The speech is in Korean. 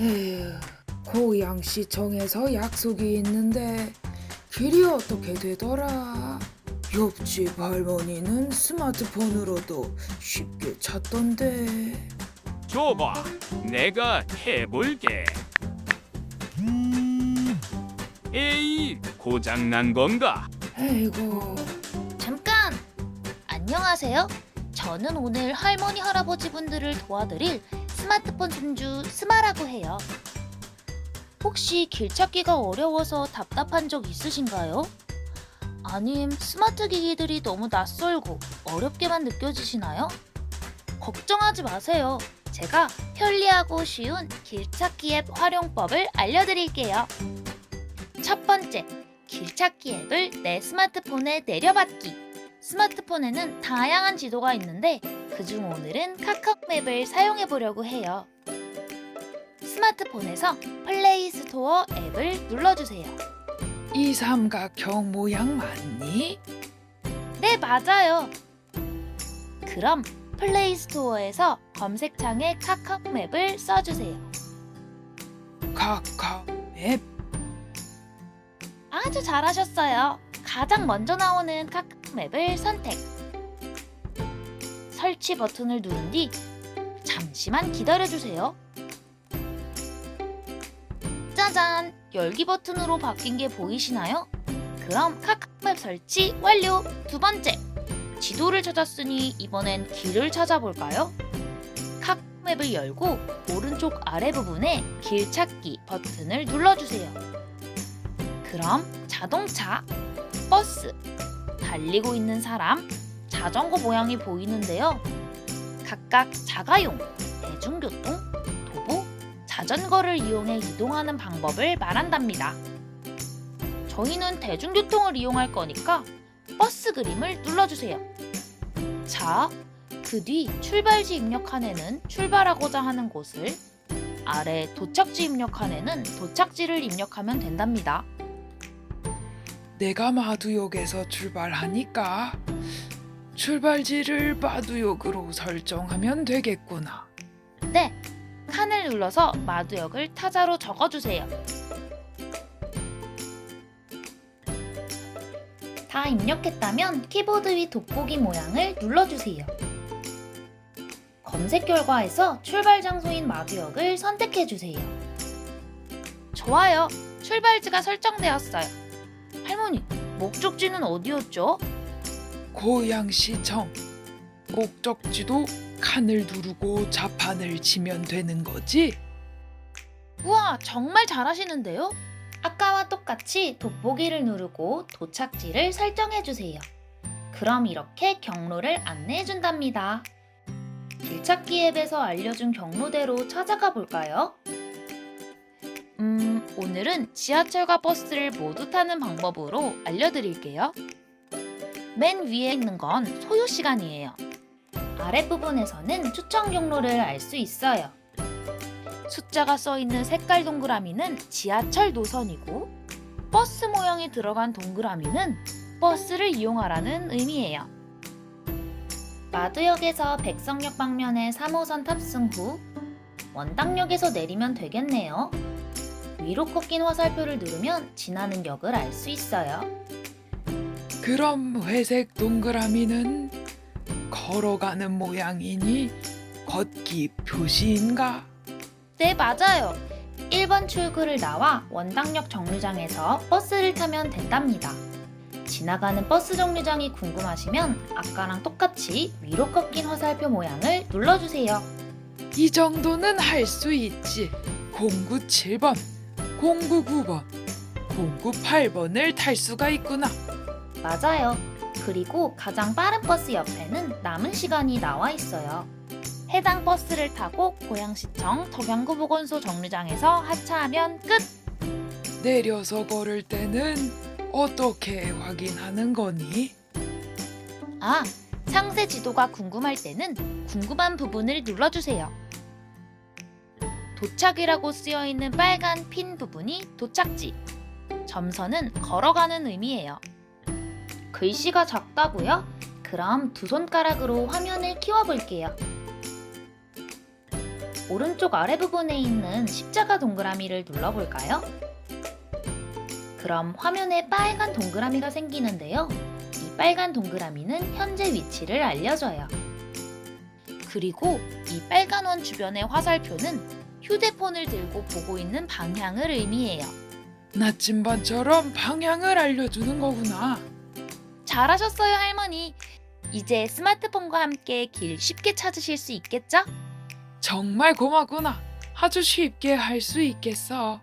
에휴, 고양시청에서 약속이 있는데 길이 어떻게 되더라? 옆집 할머니는 스마트폰으로도 쉽게 찾던데. 줘봐. 내가 해볼게. 에이, 고장난 건가? 에이고, 잠깐! 안녕하세요. 저는 오늘 할머니 할아버지 분들을 도와드릴 스마트폰 손주 스마라고 해요. 혹시 길 찾기가 어려워서 답답한 적 있으신가요? 아님 스마트 기기들이 너무 낯설고 어렵게만 느껴지시나요? 걱정하지 마세요. 제가 편리하고 쉬운 길찾기 앱 활용법을 알려드릴게요. 첫 번째, 길찾기 앱을 내 스마트폰에 내려받기. 스마트폰에는 다양한 지도가 있는데 그중 오늘은 카카오맵을 사용해 보려고 해요. 스마트폰에서 플레이 스토어 앱을 눌러주세요. 이 삼각형 모양 맞니? 네, 맞아요. 그럼 플레이 스토어에서 검색창에 카카오맵을 써주세요. 카카맵 아주 잘하셨어요. 가장 먼저 나오는 카카오맵을 선택. 설치 버튼을 누른 뒤 잠시만 기다려주세요. 짜잔! 열기 버튼으로 바뀐 게 보이시나요? 그럼 카카오맵 설치 완료! 두 번째! 지도를 찾았으니 이번엔 길을 찾아볼까요? 카카오맵을 열고 오른쪽 아래 부분에 길 찾기 버튼을 눌러주세요. 그럼 자동차, 버스, 달리고 있는 사람, 자전거 모양이 보이는데요. 각각 자가용, 대중교통, 도보, 자전거를 이용해 이동하는 방법을 말한답니다. 저희는 대중교통을 이용할 거니까 버스 그림을 눌러주세요. 자, 그 뒤 출발지 입력칸에는 출발하고자 하는 곳을, 아래 도착지 입력칸에는 도착지를 입력하면 된답니다. 내가 마두역에서 출발하니까 출발지를 마두역으로 설정하면 되겠구나. 네, 칸을 눌러서 마두역을 타자로 적어주세요. 다 입력했다면 키보드 위 돋보기 모양을 눌러주세요. 검색 결과에서 출발 장소인 마두역을 선택해주세요. 좋아요. 출발지가 설정되었어요. 할머니, 목적지는 어디였죠? 고양시청 목적지도 칸을 누르고 자판을 치면 되는 거지? 우와, 정말 잘하시는데요? 아까와 똑같이 돋보기를 누르고 도착지를 설정해 주세요. 그럼 이렇게 경로를 안내해 준답니다. 길찾기 앱에서 알려준 경로대로 찾아가 볼까요? 음, 오늘은 지하철과 버스를 모두 타는 방법으로 알려드릴게요. 맨 위에 있는 건 소요 시간이에요. 아랫부분에서는 추천 경로를 알 수 있어요. 숫자가 써 있는 색깔 동그라미는 지하철 노선이고 버스 모양이 들어간 동그라미는 버스를 이용하라는 의미예요. 마두역에서 백성역 방면에 3호선 탑승 후 원당역에서 내리면 되겠네요. 위로 꺾인 화살표를 누르면 지나는 역을 알 수 있어요. 그럼 회색 동그라미는 걸어가는 모양이니 걷기 표시인가? 네, 맞아요. 1번 출구를 나와 원당역 정류장에서 버스를 타면 된답니다. 지나가는 버스 정류장이 궁금하시면 아까랑 똑같이 위로 꺾인 화살표 모양을 눌러주세요. 이 정도는 할 수 있지. 097번, 099번, 098번을 탈 수가 있구나. 맞아요. 그리고 가장 빠른 버스 옆에는 남은 시간이 나와 있어요. 해당 버스를 타고 고양시청 덕양구보건소 정류장에서 하차하면 끝! 내려서 걸을 때는 어떻게 확인하는 거니? 아, 상세 지도가 궁금할 때는 궁금한 부분을 눌러주세요. 도착이라고 쓰여 있는 빨간 핀 부분이 도착지. 점선은 걸어가는 의미예요. 글씨가 작다고요? 그럼 두 손가락으로 화면을 키워볼게요. 오른쪽 아래 부분에 있는 십자가 동그라미를 눌러볼까요? 그럼 화면에 빨간 동그라미가 생기는데요. 이 빨간 동그라미는 현재 위치를 알려줘요. 그리고 이 빨간 원 주변의 화살표는 휴대폰을 들고 보고 있는 방향을 의미해요. 나침반처럼 방향을 알려주는 거구나. 잘하셨어요, 할머니. 이제 스마트폰과 함께 길 쉽게 찾으실 수 있겠죠? 정말 고맙구나. 아주 쉽게 할 수 있겠어.